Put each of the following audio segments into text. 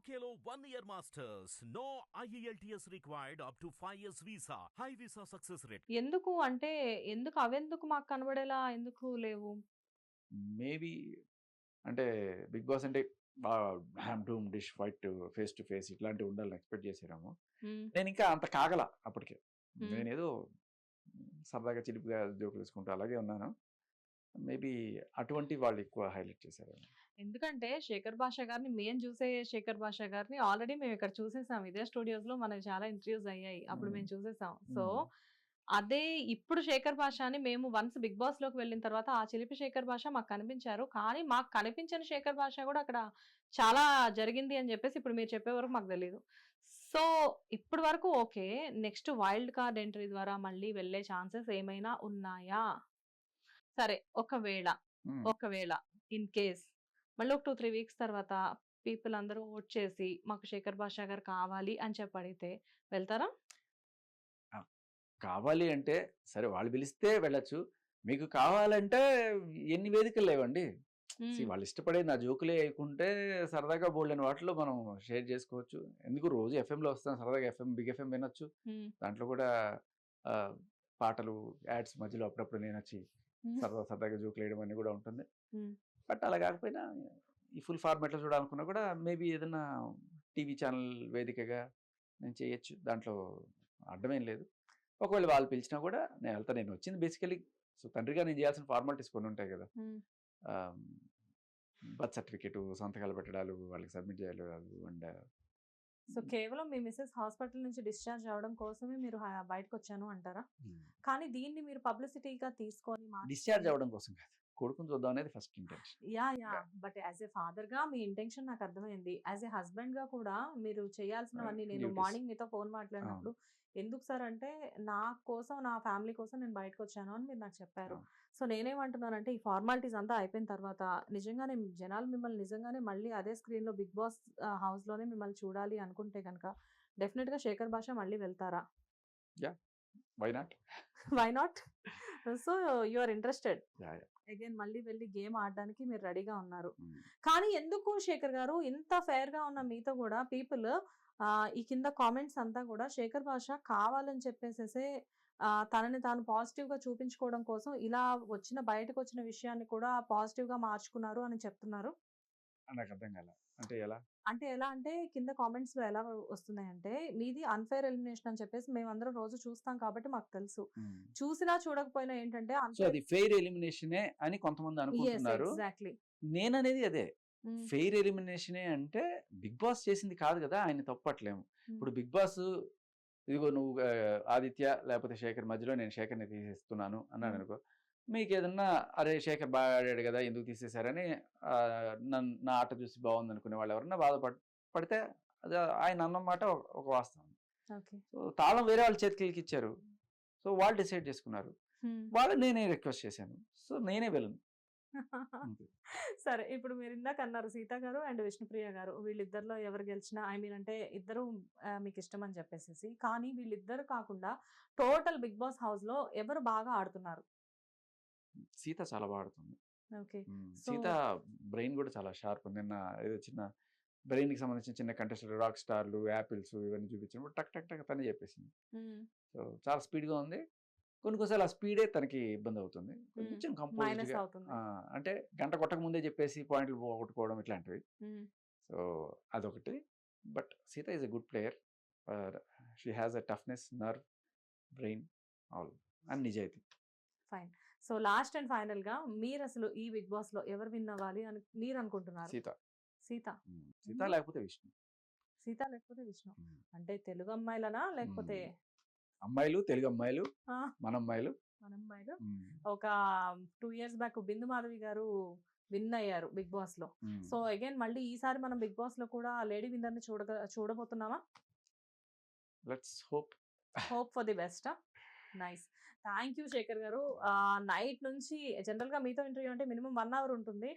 One year masters. No E IELTS required up to 5 years visa. High visa success rate. ఎందుకు అంటే ఎందుకు అవెందుకు మాకు కనబడేలా ఎందుకు లేవు? మేబీ అంటే బిగ్ బాస్ అంటే హ్యామ్ డూమ్ డిష్ ఫైట్ ఫేస్ టు ఫేస్ ఇట్లాంటివి ఉండాలని ఎక్స్పెక్ట్ చేసాము హ్మ్. నేను ఇంకా అంత కాగల అప్పటికే. నేనేదో సరదాగా చిలిపిగా జోకులు వేసుకుంటూ అలాగే ఉన్నాను మేబీ అటువంటి వాళ్ళు ఎక్కువ హైలైట్ చేశారు ఎందుకంటే శేఖర్ భాష గారిని మేము చూసే శేఖర్ భాష గారిని ఆల్రెడీ మేము ఇక్కడ చూసేసాం ఇదే స్టూడియోస్లో మనకి చాలా ఇంటర్వ్యూస్ అయ్యాయి అప్పుడు మేము. చూసేసాం సో. అదే ఇప్పుడు శేఖర్ భాష అని మేము వన్స్ బిగ్ బాస్లోకి వెళ్ళిన తర్వాత ఆ చిలిపి శేఖర్ భాష మాకు కనిపించారు కానీ మాకు కనిపించిన శేఖర్ భాష కూడా అక్కడ చాలా జరిగింది అని చెప్పేసి ఇప్పుడు మీరు చెప్పే వరకు మాకు తెలియదు సో ఇప్పటి వరకు okay next wild card entry ద్వారా మళ్ళీ వెళ్ళే ఛాన్సెస్ ఏమైనా ఉన్నాయా సరే ఒకవేళ. ఒకవేళ ఇన్ కేస్ మళ్ళీ ఒక టూ త్రీ వీక్స్ తర్వాత పీపుల్ అందరూ ఓట్ చేసి మాకు శేఖర్ భాషా గారు కావాలి అని చెప్పి అడిగితే వెళ్తారా? కావాలి అంటే సరే వాళ్ళు పిలిస్తే వెళ్ళొచ్చు. మీకు కావాలంటే ఎన్ని వేదికలు లేవండి. వాళ్ళు ఇష్టపడే నా జోకులే వేయకుంటే సరదాగా బోల్డెన్ వాటిలో మనం షేర్ చేసుకోవచ్చు. ఎందుకు రోజు FM లో వస్తాం సరదాగా ఎఫ్ఎం బిగ్ ఎఫ్ఎం వినొచ్చు. దాంట్లో కూడా పాటలు యాడ్స్ మధ్యలో అప్పుడప్పుడు నేను వచ్చి. సరదా సరదాగా జోకులు వేయడం అని కూడా ఉంటుంది. బట్ అలా కాకపోయినా ఈ ఫుల్ ఫార్మాట్లో చూడాలనుకున్నా కూడా మేబీ ఏదైనా టీవీ ఛానల్ వేదికగా నేను చేయొచ్చు. దాంట్లో అడ్డమేం లేదు. ఒకవేళ వాళ్ళు పిలిచినా కూడా నేను వెళ్తాను నేను వచ్చింది బేసికలీ. సో తండ్రిగా నేను చేయాల్సిన ఫార్మాలిటీస్ కొన్ని ఉంటాయి కదా. బర్త్ సర్టిఫికేట్ సంతకాలు పెట్టడాలు వాళ్ళకి సబ్మిట్ చేయాలి అండ్ సో కేవలం మీ మిస్సెస్ హాస్పిటల్ నుంచి డిశ్చార్జ్ అవడం కోసమే మీరు బయటకు వచ్చాను అంటారా? కానీ దీన్ని మీరు పబ్లిసిటీగా తీసుకొని డిశ్చార్జ్ అవ్వడం కోసం కాదు. కొడుకుని చూద్దాం అనేది first intention. Yeah. Yeah but as a ఫాదర్గా మీ ఇంటెన్షన్ నాకు అర్థమైంది యాజ్ ఏ హస్బెండ్గా కూడా మీరు చేయాల్సినవన్నీ నేను. మార్నింగ్ మీతో ఫోన్ మాట్లాడినప్పుడు ఎందుకు సార్ అంటే నా కోసం నా ఫ్యామిలీ కోసం నేను బయటకు వచ్చాను అని మీరు నాకు చెప్పారు. సో నేనేమంటున్నానంటే ఈ ఫార్మాలిటీస్ అంతా అయిపోయిన తర్వాత నిజంగానే జనాలు మిమ్మల్ని నిజంగానే మళ్ళీ అదే స్క్రీన్లో బిగ్ బాస్ హౌస్లోనే మిమ్మల్ని చూడాలి అనుకుంటే కనుక డెఫినెట్గా శేఖర్ భాష మళ్ళీ వెళ్తారా? Why not? Why not? So you are interested. Again మళ్ళీ వెళ్ళి గేమ్ ఆడడానికి మీరు రెడీగా ఉన్నారు. కానీ ఎందుకు శేఖర్ గారు ఇంత ఫేర్గా ఉన్న మీతో కూడా పీపుల్ ఈ కింద కామెంట్స్ అంతా కూడా శేఖర్ భాష కావాలని చెప్పేసేసే తనని తాను పాజిటివ్గా చూపించుకోవడం కోసం ఇలా వచ్చిన బయటకు వచ్చిన విషయాన్ని కూడా పాజిటివ్గా మార్చుకున్నారు అని చెప్తున్నారు? నాకు అర్థం కాల. అంటే ఎలా? అంటే ఎలా అంటే కింద కామెంట్స్లో ఎలా వస్తున్నాయంటే మీది అన్ఫేర్ ఎలిమినేషన్ అని చెప్పేసి మేమందరం రోజు చూస్తాం కాబట్టి మాకు తెలుసు. చూసినా చూడకపోయినా ఏంటంటే అది ఫెయిర్ ఎలిమినేషనే అని కొంతమంది అనుకుంటున్నారు. ఎగ్జాక్ట్లీ నేననేది అదే. ఫెయిర్ ఎలిమినేషనే అంటే బిగ్ బాస్ చేసింది కాదు కదా ఆయన తప్పట్లేము. ఇప్పుడు బిగ్ బాస్ ఇదిగో నువ్వు ఆదిత్య లేకపోతే శేఖర్ మధ్యలో నేను శేఖర్ని తీసేస్తున్నాను అన్నాను. అనుకో. మీకు ఏదన్నా అరే శేఖర్ బాగా ఆడాడు కదా ఎందుకు తీసేశారని నన్ను నా ఆట చూసి బాగుంది అనుకునే వాళ్ళు ఎవరన్నా బాధపడ పడితే అది ఆయన అన్నమాట ఒక వాస్తవం. సో తాళం వేరే వాళ్ళ చేతికి ఇచ్చారు సో వాళ్ళు డిసైడ్ చేసుకున్నారు. వాళ్ళు నేనే రిక్వెస్ట్ చేశాను. సో నేనే వెళ్ళను. సరే ఇప్పుడు మీరు ఇందాక అన్నారు సీత గారు అండ్ విష్ణుప్రియ గారు. వీళ్ళిద్దరిలో ఎవరు గెలిచినా ఐ మీన్ అంటే ఇద్దరు మీకు ఇష్టం అని చెప్పేసి కానీ వీళ్ళిద్దరు కాకుండా టోటల్ బిగ్ బాస్ హౌస్లో ఎవరు బాగా ఆడుతున్నారు? సీత చాలా. సో- సీత బ్రెయిన్ కూడా చాలా షార్ప్ నిన్న ఏదో చిన్న బ్రెయిన్కి సంబంధించిన చిన్న కంటెస్టెంట్ రాక్ స్టార్లు యాపిల్స్ ఇవన్నీ చూపించినప్పుడు టక్ టక్ టక్ తనే చెప్పేసింది. సో చాలా స్పీడ్గా ఉంది. కొన్ని కొన్నిసార్లు ఆ స్పీడే తనకి ఇబ్బంది అవుతుంది. కొంచెం ఆ, అంటే గంట కొట్టక ముందే చెప్పేసి పాయింట్లు పోగొట్టుకోవడం ఇట్లాంటివి. సో అదొకటి. But Seetha is a good player. She has a toughness nerve brain all. And నిజాయితీ. ఫైన్. సో లాస్ట్ అండ్ ఫైనల్గా మీరు అసలు ఈ బిగ్ బాస్లో ఎవరు విన్ అవ్వాలి అని మీరు అనుకుంటున్నారు సీత. సీత. సీత. లేకపోతే విష్ణు. సీత లేకపోతే విష్ణు. అంటే తెలుగు అమ్మాయిలనా లేకపోతే అమ్మాయిలు తెలుగు అమ్మాయిలు మన అమ్మాయిలు. మన అమ్మాయిలు మ్మ్. ఒక two years back Bindu Madhavi గారు విన్ అయ్యారు బిగ్ బాస్లో. సో అగైన్ మళ్ళీ ఈసారి మనం బిగ్ బాస్లో కూడా లేడీ విన్నర్ని చూడగ చూడబోతున్నామా? Let's hope. Hope for the best? Nice. Thank you Shekhar గారు. నైట్ నుంచి జనరల్గా మీతో ఇంటర్వ్యూ అంటే మినిమం వన్ అవర్ ఉంటుంది.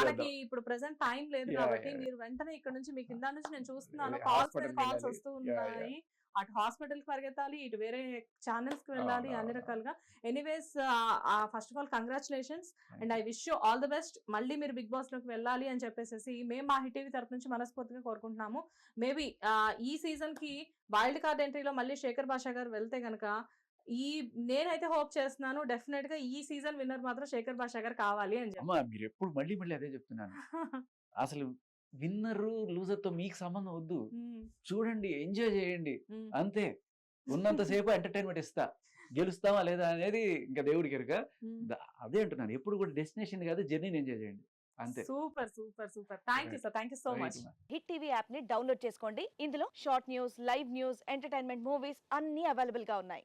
మనకి ఇప్పుడు ప్రెసెంట్ టైం లేదు కాబట్టి. మీరు వెంటనే ఇక్కడ నుంచి మీకు ఇందా నుంచి నేను చూస్తున్నాను కాల్స్ కాల్స్. వస్తూ. ఉన్నాయి. అటు హాస్పిటల్కి పరిగెత్తాలి ఇటు వేరే ఛానల్స్కి వెళ్ళాలి అన్ని. రకాలుగా. Anyways first of all congratulations and I wish you all the best. మళ్ళీ మీరు బిగ్ బాస్లోకి వెళ్ళాలి అని చెప్పేసి మేము మా హిట్ టీవీ తరపు నుంచి మనస్ఫూర్తిగా కోరుకుంటున్నాము. మేబీ ఈ సీజన్కి వైల్డ్ కార్డ్ ఎంట్రీలో మళ్ళీ శేఖర్ భాషా గారు వెళ్తే గనక ఈ నేనైతే హోప్ చేస్తున్నాను డెఫినెట్గా ఈ సీజన్ విన్నర్ మాత్రం శేఖర్ భాషా గారు కావాలి అని చెప్పి అమ్మా మీరు ఎప్పుడు మళ్ళీ మళ్ళీ అదే చెప్తున్నాను. అసలు విన్నరు లూజర్తో మీకు సంబంధం వద్దు. చూడండి ఎంజాయ్ చేయండి. అంతే. ఉన్నంతసేపు ఎంటర్టైన్మెంట్ ఇస్తా. గెలుస్తామా లేదా అనేది ఇంకా దేవుడికి ఎరుక అదే అంటున్నాను. ఎప్పుడు కూడా డెస్టినేషన్ కాదు జర్నీని ఎంజాయ్ చేయండి. అంతే. Super super super. Thank you sir thank you so much. Hit TV యాప్ని డౌన్లోడ్ చేసుకోండి. ఇందులో short news live news entertainment movies అన్ని అవైలబుల్గా ఉన్నాయి.